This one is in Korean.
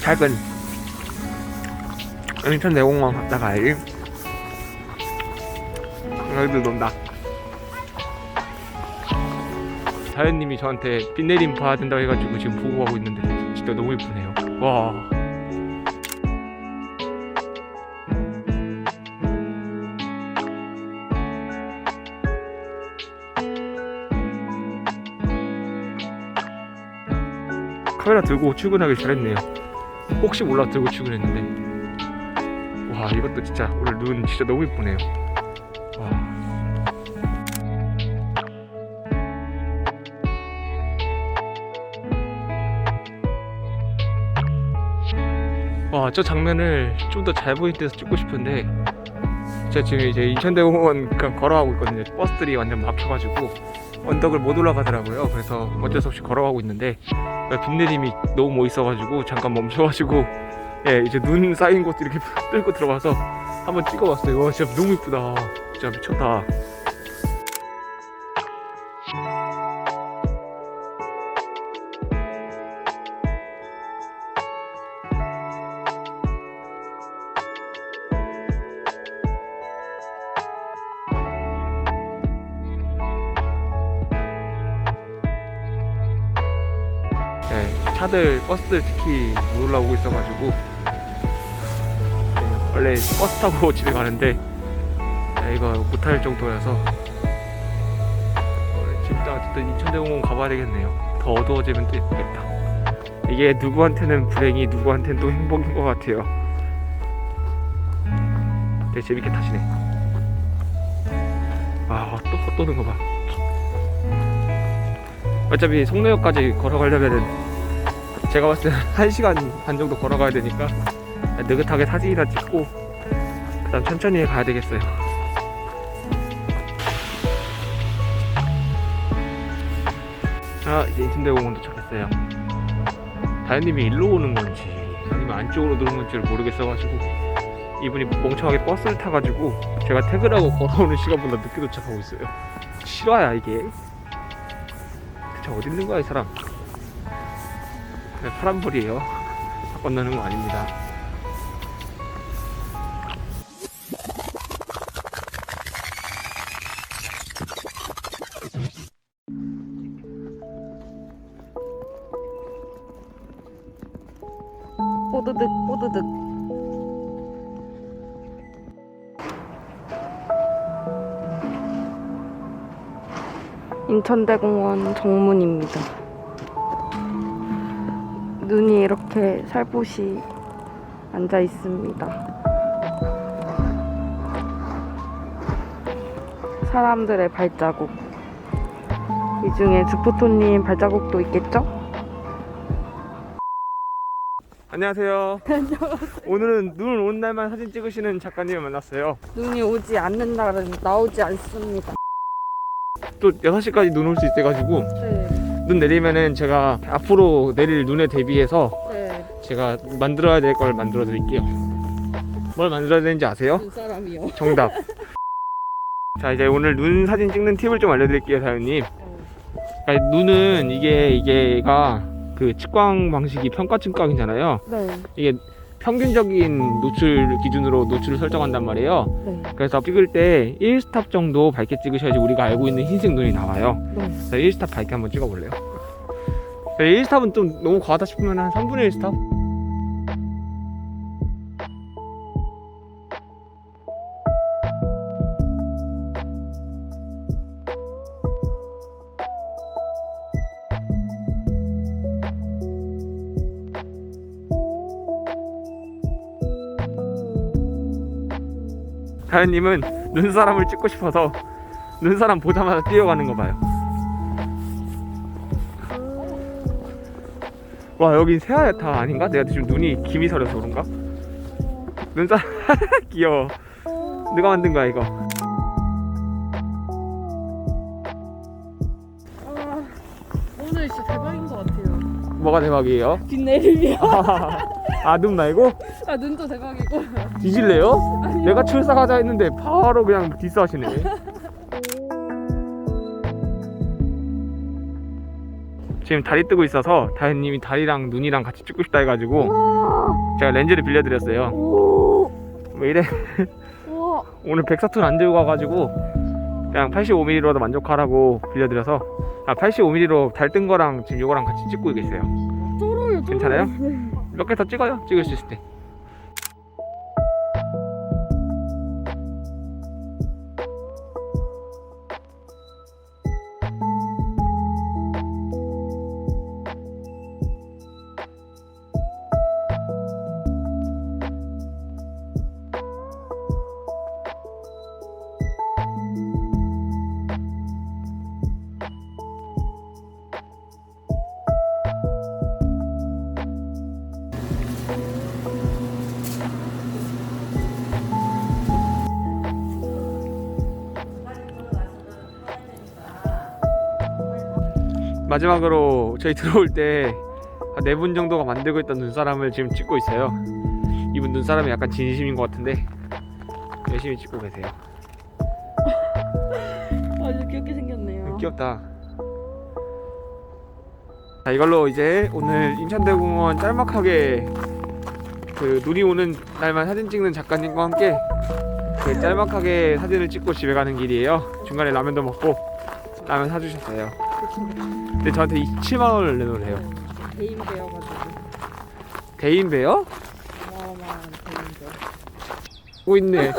작은 인천 내공항 갔다가 이 여기도 논다. 자연님이 저한테 비 내림 봐야 된다고 해가지고 지금 보고 가고 있는데 진짜 너무 예쁘네요. 와. 카메라 들고 출근하길 잘했네요. 혹시 몰라 들고 출근했는데. 와 이것도 진짜 오늘 눈 진짜 너무 예쁘네요. 와. 와, 저 장면을 좀 더 잘 보일 때서 찍고 싶은데 제가 지금 이제 인천대공원 걸어가고 있거든요. 버스들이 완전 막혀가지고 언덕을 못 올라가더라고요. 그래서 어쩔 수 없이 걸어가고 있는데 비 내림이 너무 멋있어가지고 잠깐 멈춰가지고 예 이제 눈 쌓인 곳 이렇게 뚫고 들어가서 한번 찍어봤어요. 와 진짜 너무 이쁘다. 진짜 미쳤다. 차들, 버스들 특히 못 올라오고 있어가지고 네, 원래 버스 타고 집에 가는데 네, 이거 못할 정도여서 오늘 진짜 어쨌든 인천대공원 가봐야 되겠네요. 더 어두워지면 또 예쁘겠다. 이게 누구한테는 불행이 누구한테는 또 행복인 것 같아요. 되게 재밌게 타시네. 아, 또 헛도는 거 봐. 어차피 송내역까지 걸어가려면은 제가 봤을 때는 1시간 반 정도 걸어가야 되니까 느긋하게 사진이나 찍고 그 다음 천천히 가야 되겠어요. 아 이제 인천대공원 도착했어요. 다현님이 일로 오는 건지 아니면 안쪽으로 들어온 건지를 모르겠어가지고 이분이 멍청하게 버스를 타가지고 제가 퇴근하고 걸어오는 시간보다 늦게 도착하고 있어요. 실화야 이게. 대체 어디 있는 거야 이 사람 파란불이에요. 다 건너는 거 아닙니다. 뽀드득 뽀드득. 인천대공원 정문입니다. 눈이 이렇게 살포시 앉아 있습니다. 사람들의 발자국. 이 중에 주포토님 발자국도 있겠죠? 안녕하세요 오늘은 눈온 날만 사진 찍으시는 작가님을 만났어요 눈이 오지 않는 날은 나오지 않습니다. 또 6시까지 눈 올 수 있어가지고 네, 눈 내리면은 제가 앞으로 내릴 눈에 대비해서 네. 제가 만들어야 될 걸 만들어 드릴게요 뭘 만들어야 되는지 아세요? 두 사람이요. 정답 자 이제 오늘 눈 사진 찍는 팁을 좀 알려드릴게요 사연님 그러니까 눈은 이게 이게가 그 측광 방식이 평가 측광이잖아요 네, 이게 평균적인 노출 기준으로 노출을 설정한단 말이에요 네, 그래서 찍을 때 1스탑 정도 밝게 찍으셔야지 우리가 알고 있는 흰색 눈이 나와요 네. 그래서 1스탑 밝게 한번 찍어볼래요? 1스탑은 좀 너무 과하다 싶으면 한 3분의 1스탑? 다현님은 눈사람을 찍고 싶어서 눈사람 보자마자 뛰어가는 거 봐요. 와 여기 새하얗다 아닌가? 내가 지금 눈이 김이 서려서 그런가? 눈사람 귀여워. 누가 만든 거야 이거? 아, 오늘 진짜 대박인 것 같아요. 뭐가 대박이에요? 비 내림이요. 아눈 말고? 아 눈도 대박이고. 뒤질래요? 내가 출사가자 했는데 바로 그냥 디스하시네. 지금 달이 뜨고 있어서 다현님이 달이랑 눈이랑 같이 찍고 싶다 해가지고 우와. 제가 렌즈를 빌려드렸어요. 오. 왜 이래? 우와. 오늘 104톤 안 들고 가가지고 그냥 85mm로도 만족하라고 빌려드려서 아 85mm로 달 뜬 거랑 지금 요거랑 같이 찍고 계세요. 쩔어요. 쩔어요. 괜찮아요? 네. 몇개 더 찍어요. 찍을 수 있을 때. 마지막으로 저희 들어올 때 한 네 분 정도가 만들고 있던 눈사람을 지금 찍고 있어요. 이분 눈사람이 약간 진심인 것 같은데 열심히 찍고 계세요. 아주 귀엽게 생겼네요. 귀엽다. 자 이걸로 이제 오늘 인천대공원 짤막하게 그 눈이 오는 날만 사진 찍는 작가님과 함께 그 짤막하게 사진을 찍고 집에 가는 길이에요. 중간에 라면도 먹고 라면 사주셨어요. 근데 저한테 27만 원을 내놓으래요. 개인 배워가지고 대인 배요? 어마어마한 개인 배. 오 있네.